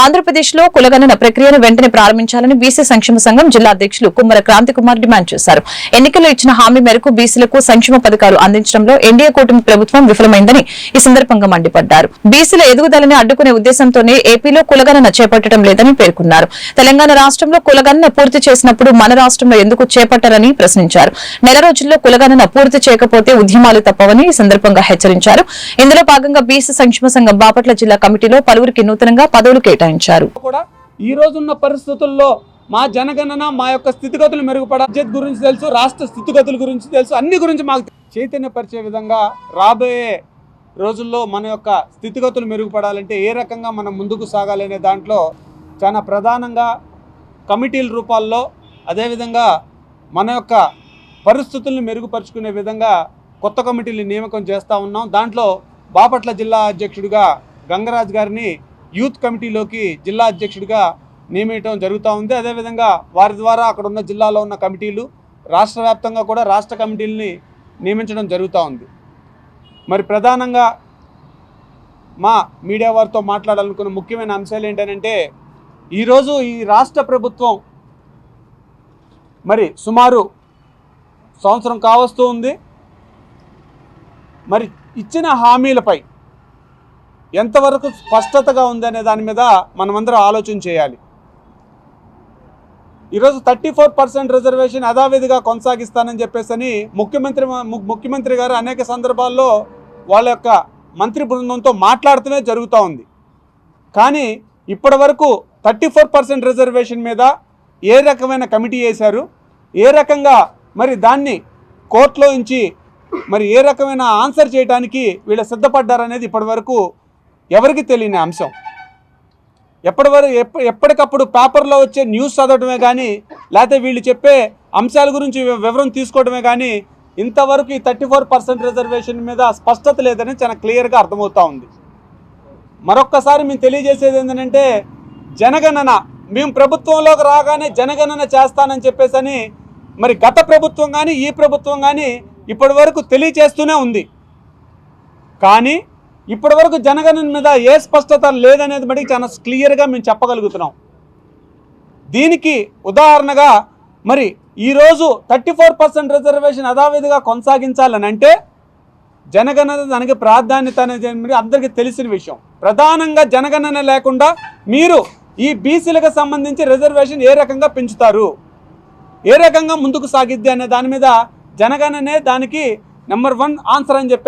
ఆంధ్రప్రదేశ్లో కులగణన ప్రక్రియను వెంటనే ప్రారంభించాలని బీసీ సంక్షేమ సంఘం జిల్లా అధ్యక్షులు కుమ్మర క్రాంతి కుమార్ డిమాండ్ చేశారు. ఎన్నికల్లో ఇచ్చిన హామీ మేరకు బీసీలకు సంక్షేమ పథకాలు అందించడంలో ఎన్డీఏ కూటమి ప్రభుత్వం విఫలమైందని ఈ సందర్భంగా మండిపడ్డారు. బీసీల ఎదుగుదలని అడ్డుకునే ఉద్దేశంతోనే ఏపీలో కులగణన చేపట్టడం లేదని పేర్కొన్నారు. తెలంగాణ రాష్ట్రంలో కులగణన పూర్తి చేసినప్పుడు మన రాష్ట్రంలో ఎందుకు చేపట్టారని ప్రశ్నించారు. నెల రోజుల్లో కులగణన పూర్తి చేయకపోతే ఉద్యమాలు తప్పవని ఈ సందర్భంగా హెచ్చరించారు. ఇందులో భాగంగా బీసీ సంక్షేమ సంఘం బాపట్ల జిల్లా కమిటీలో పలువురికి నూతనంగా పదవులు కేటాయించారు. కూడా ఈ రోజున్న పరిస్థితుల్లో మా జనగణన మా యొక్క స్థితిగతులు మెరుగుపడ బడ్జెట్ గురించి తెలుసు రాష్ట్ర స్థితిగతుల గురించి తెలుసు అన్ని గురించి మాకు చైతన్యపరిచే విధంగా రాబోయే రోజుల్లో మన యొక్క స్థితిగతులు మెరుగుపడాలంటే ఏ రకంగా మనం ముందుకు సాగాలనే దాంట్లో చాలా ప్రధానంగా కమిటీల రూపాల్లో అదేవిధంగా మన యొక్క పరిస్థితులను మెరుగుపరుచుకునే విధంగా కొత్త కమిటీలు నియామకం చేస్తూ ఉన్నాం. దాంట్లో బాపట్ల జిల్లా అధ్యక్షుడిగా గంగరాజ్ గారిని యూత్ కమిటీలోకి జిల్లా అధ్యక్షుడిగా నియమించడం జరుగుతూ ఉంది. అదేవిధంగా వారి ద్వారా అక్కడ ఉన్న జిల్లాలో ఉన్న కమిటీలు రాష్ట్ర వ్యాప్తంగా కూడా రాష్ట్ర కమిటీలని నియమించడం జరుగుతూ ఉంది. మరి ప్రధానంగా మా మీడియా వారితో మాట్లాడాలనుకున్న ముఖ్యమైన అంశాలు ఏంటంటే ఈరోజు ఈ రాష్ట్ర ప్రభుత్వం మరి సుమారు సంవత్సరం కావస్తూ ఉంది. మరి ఇచ్చిన హామీలపై ఎంతవరకు స్పష్టతగా ఉందనే దాని మీద మనమందరం ఆలోచన చేయాలి. ఈరోజు థర్టీ ఫోర్ పర్సెంట్ రిజర్వేషన్ యథావిధిగా కొనసాగిస్తానని చెప్పేసి ముఖ్యమంత్రి ము- ముఖ్యమంత్రి గారు అనేక సందర్భాల్లో వాళ్ళ యొక్క మంత్రి బృందంతో మాట్లాడుతూనే జరుగుతూ ఉంది. కానీ ఇప్పటి వరకు థర్టీ ఫోర్ పర్సెంట్ రిజర్వేషన్ మీద ఏ రకమైన కమిటీ వేశారు ఏ రకంగా మరి దాన్ని కోర్టులో ఉంచి మరి ఏ రకమైన ఆన్సర్ చేయడానికి వీళ్ళు సిద్ధపడ్డారనేది ఇప్పటివరకు ఎవరికి తెలియని అంశం? ఎప్పటి వరకు ఎప్ప ఎప్పటికప్పుడు పేపర్లో వచ్చే న్యూస్ చదవటమే కానీ లేకపోతే వీళ్ళు చెప్పే అంశాల గురించి వివరం తీసుకోవడమే కానీ ఇంతవరకు ఈ థర్టీ ఫోర్ పర్సెంట్ రిజర్వేషన్ మీద స్పష్టత లేదని చాలా క్లియర్గా అర్థమవుతా ఉంది. మరొక్కసారి మేము తెలియజేసేది ఏంటంటే జనగణన మేము ప్రభుత్వంలోకి రాగానే జనగణన చేస్తానని చెప్పేసని మరి గత ప్రభుత్వం కానీ ఈ ప్రభుత్వం కానీ ఇప్పటి వరకు తెలియచేస్తూనే ఉంది. కానీ ఇప్పటి వరకు జనగణన మీద ఏ స్పష్టత లేదనేది బట్టి చాలా క్లియర్గా మేము చెప్పగలుగుతున్నాం. దీనికి ఉదాహరణగా మరి ఈరోజు థర్టీ ఫోర్ పర్సెంట్ రిజర్వేషన్ యథావిధిగా కొనసాగించాలని అంటే జనగణన దానికి ప్రాధాన్యత అనేది అందరికీ తెలిసిన విషయం. ప్రధానంగా జనగణన లేకుండా మీరు ఈ బీసీలకు సంబంధించి రిజర్వేషన్ ఏ రకంగా పెంచుతారు? ఏ రకంగా ముందుకు సాగిద్ది అనే దాని మీద జనగణనే దానికి నెంబర్ వన్ ఆన్సర్ అని చెప్పి